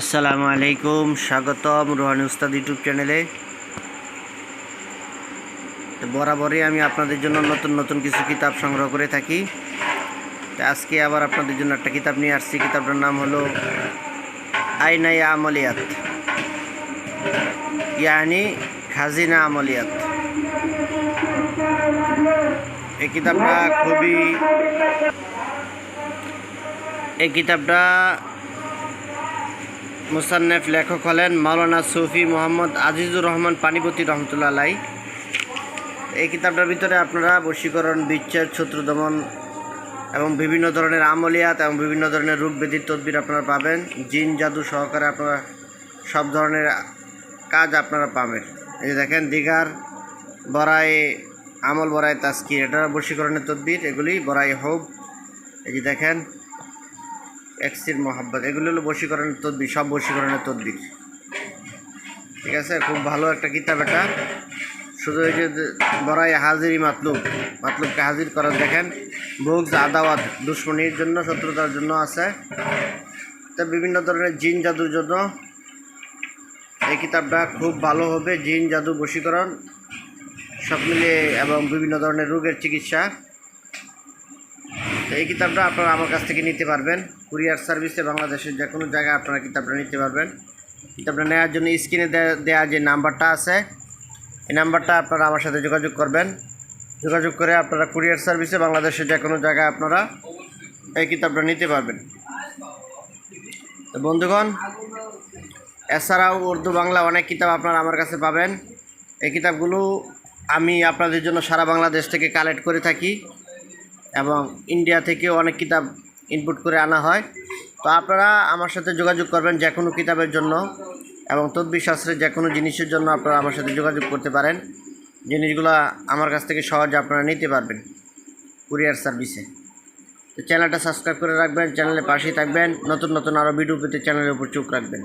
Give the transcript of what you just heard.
আসসালামু আলাইকুম, স্বাগতম রোহানি উস্তাদ ইউটিউব চ্যানেলে। বরাবরই আমি আপনাদের জন্য নতুন নতুন কিছু কিতাব সংগ্রহ করে থাকি। আজকে আবার আপনাদের জন্য একটা কিতাব নিয়ে আসছি। কিতাবটার নাম হলো আইনাই আমলিয়াত। ইয়ানি খাজিনা আমলিয়াত। এই কিতাবটা খুবই এই কিতাবটা মুসান্নেফ লেখক হলেন মাওলানা সফি মোহাম্মদ আজিজুর রহমান পানিপতি রহমতুল্লাহ আলাই। এই কিতাবটার ভিতরে আপনারা বশীকরণ, বিচ্ছেদ, শত্রু দমন এবং বিভিন্ন ধরনের আমলিয়াত এবং বিভিন্ন ধরনের রোগ ব্যাধির তদবির আপনারা পাবেন। জিন, জাদু সহকারে আপনারা সব ধরনের কাজ আপনারা পাবেন। এই যে দেখেন দিঘার বড়াই আমল বড়াই তাস্কির এটা বশীকরণের তদবির, এগুলি বড়াই হোক। এই যে দেখেন এক্সির মোহাব্বত। এগুলো হলো বশীকরণের তদবির, সব বশীকরণের তদবির। ঠিক আছে? খুব ভালো একটা কিতাব এটা। শুধু এই যে বড়াই হাজিরি মাতলুব, মাতলুবকে হাজির করার দেখেন বুকস আদাওয়াত, দুশ্মনির জন্য, শত্রুতার জন্য আছে। তা বিভিন্ন ধরনের জিন জাদুর জন্য এই কিতাবটা খুব ভালো হবে। জিন, জাদু, বশীকরণ, সব মিলিয়ে এবং বিভিন্ন ধরনের রোগের চিকিৎসা। এই কিতাবটা আপনারা আমার কাছ থেকে নিতে পারবেন। কুরিয়ার সার্ভিসে বাংলাদেশের যে কোনো জায়গায় আপনারা কিতাবটা নিতে পারবেন। কিতাবটা নেওয়ার জন্য স্ক্রিনে দেওয়া যে নাম্বারটা আছে, এই নাম্বারটা আপনারা আমার সাথে যোগাযোগ করবেন। যোগাযোগ করে আপনারা কুরিয়ার সার্ভিসে বাংলাদেশের যে কোনো জায়গায় আপনারা এই কিতাবটা নিতে পারবেন। তো বন্ধুগণ, এছাড়াও উর্দু বাংলা অনেক কিতাব আপনারা আমার কাছে পাবেন। এই কিতাবগুলো আমি আপনাদের জন্য সারা বাংলাদেশ থেকে কালেক্ট করে থাকি। এবং ইন্ডিয়া থেকেও অনেক কিতাব ইনপুট করে আনা হয়। তো আপনারা আমার সাথে যোগাযোগ করবেন যে কোনো কিতাবের জন্য এবং তদ্বির শাস্ত্রের যে কোনো জিনিসের জন্য আপনারা আমার সাথে যোগাযোগ করতে পারেন। জিনিসগুলো আমার কাছ থেকে সহজে আপনারা নিতে পারবেন কুরিয়ার সার্ভিসে। তো চ্যানেলটা সাবস্ক্রাইব করে রাখবেন, চ্যানেলের পাশেই থাকবেন, নতুন নতুন আরও ভিডিও পেতে চ্যানেলের উপর চোখ রাখবেন।